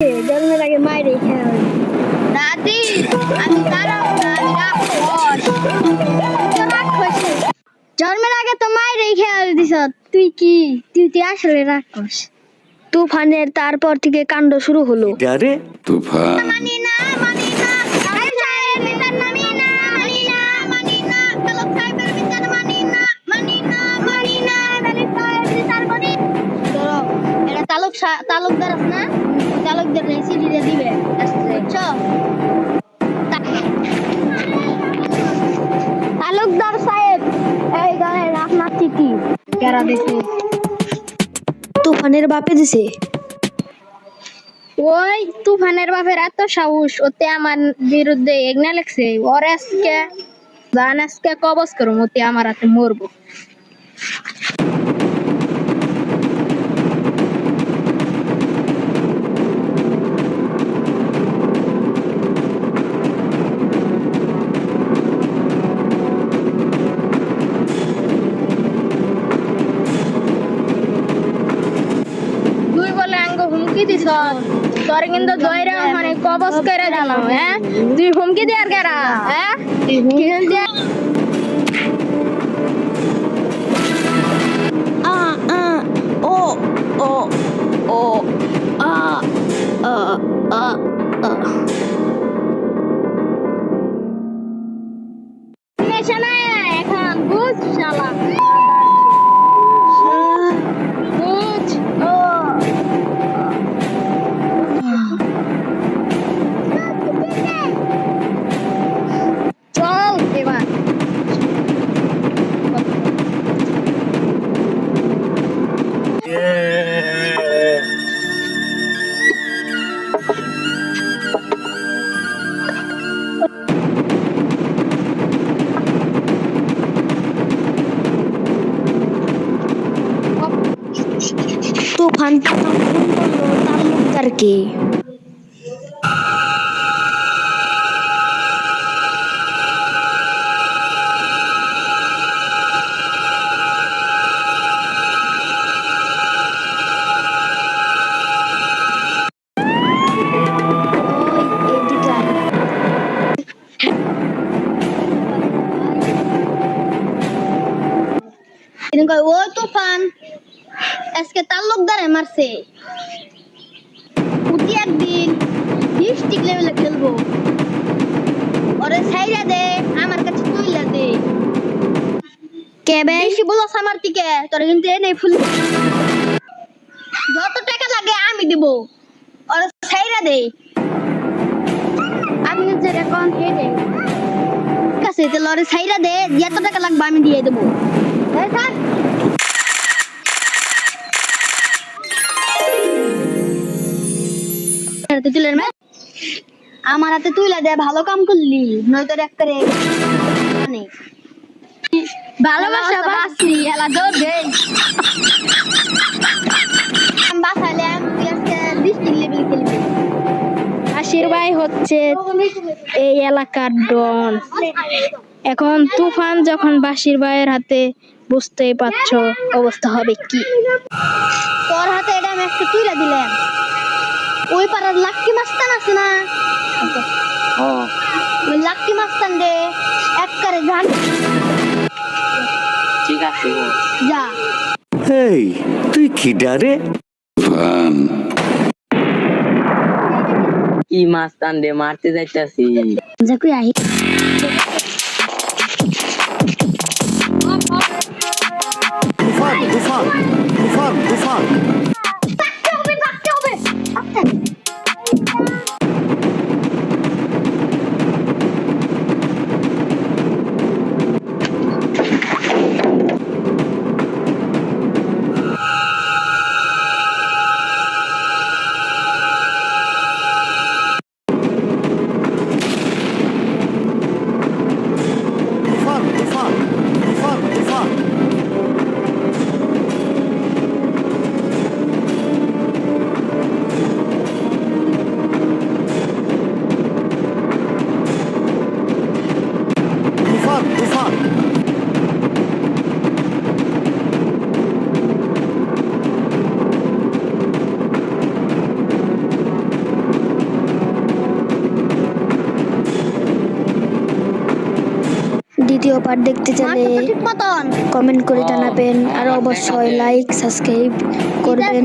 জন্মের আগে মায়ের রেখে দাদি আমি জন্মের আগে তো মায়ের রেখে দিছ। তুই কি? তুই তুই আসলে রাক্ষস। তুফানের তারপর থেকে কাণ্ড শুরু হলো। আরে তুফান। মানি না মানি না। আরে সাহেবের বিচার মানি না মানি না মানি না। তালুক মানি মানি মানি মানি তালুকদার তালুকদার সিডিটা দিবে বুঝছ তালুকদার সাহেব এই গানের আপনার চিঠি কেরা দিছে? তুফানের বাপে দিছে। ওই তুফানের বাপের এত সাহস ওতে আমার বিরুদ্ধে এগনা লেখছে। ওর আজকে জান আজকে কবজ করুম ওতে আমার হাতে মরবো। দিছ তোর কিন্তু দইরা মানে কবজ করে দিলাম হ্যাঁ? তুই হুমকি দেয়ার কেরা হ্যাঁ? ও ও ও, আ আ আ আ। তুফান তখন ফোন করল তালুকদারকে ওই এদিকে আয়। তিনি কয় ও তুফান আজকে তাল্লুকদারে মারছে। উঠি একদিন ডিস্ট্রিক্ট লেভেলে খেলব। ওরে ছাইরা দে, আমার কাছে তুইলা দে। কে আমার থেকে তোর কিন্তু ফুল যত টাকা লাগে আমি দিব। ওরে ছাইরা দে। আমি যে রেকন হে দে ঠিক আছে, তাহলে ওরে ছাইরা দে যত টাকা লাগবে আমি দিয়ে দেবো। এই থাক হাতে তুলে নে। আমার হাতে তুইলা দে ভালো কাম করলি নয়তো এক করে ভালোবাসা বাসি এলা দৌড় দে ডিস্ট্রিক্ট লেভেল খেলবি। হচ্ছে এই এলাকার ডন। এখন তুফান যখন বাসির ভাইয়ের হাতে বুঝতেই পারছ অবস্থা হবে কি। তোর হাতে এটা আমি একটা তুইলা দিলাম। ওই পাড়ার লাক্কি মাস্তান আছে না? ওই লাক্কি মাস্তান দে এক করে গান। ঠিক আছে। যা। হেই তুই কি ডারে? ফান। কি মাস্তান দে মারতে যাইতাছি। যা কই আহি। দ্বিতীয় পার্ট দেখতে চাইলে কমেন্ট করে জানাবেন। আর অবশ্যই লাইক সাবস্ক্রাইব করবেন।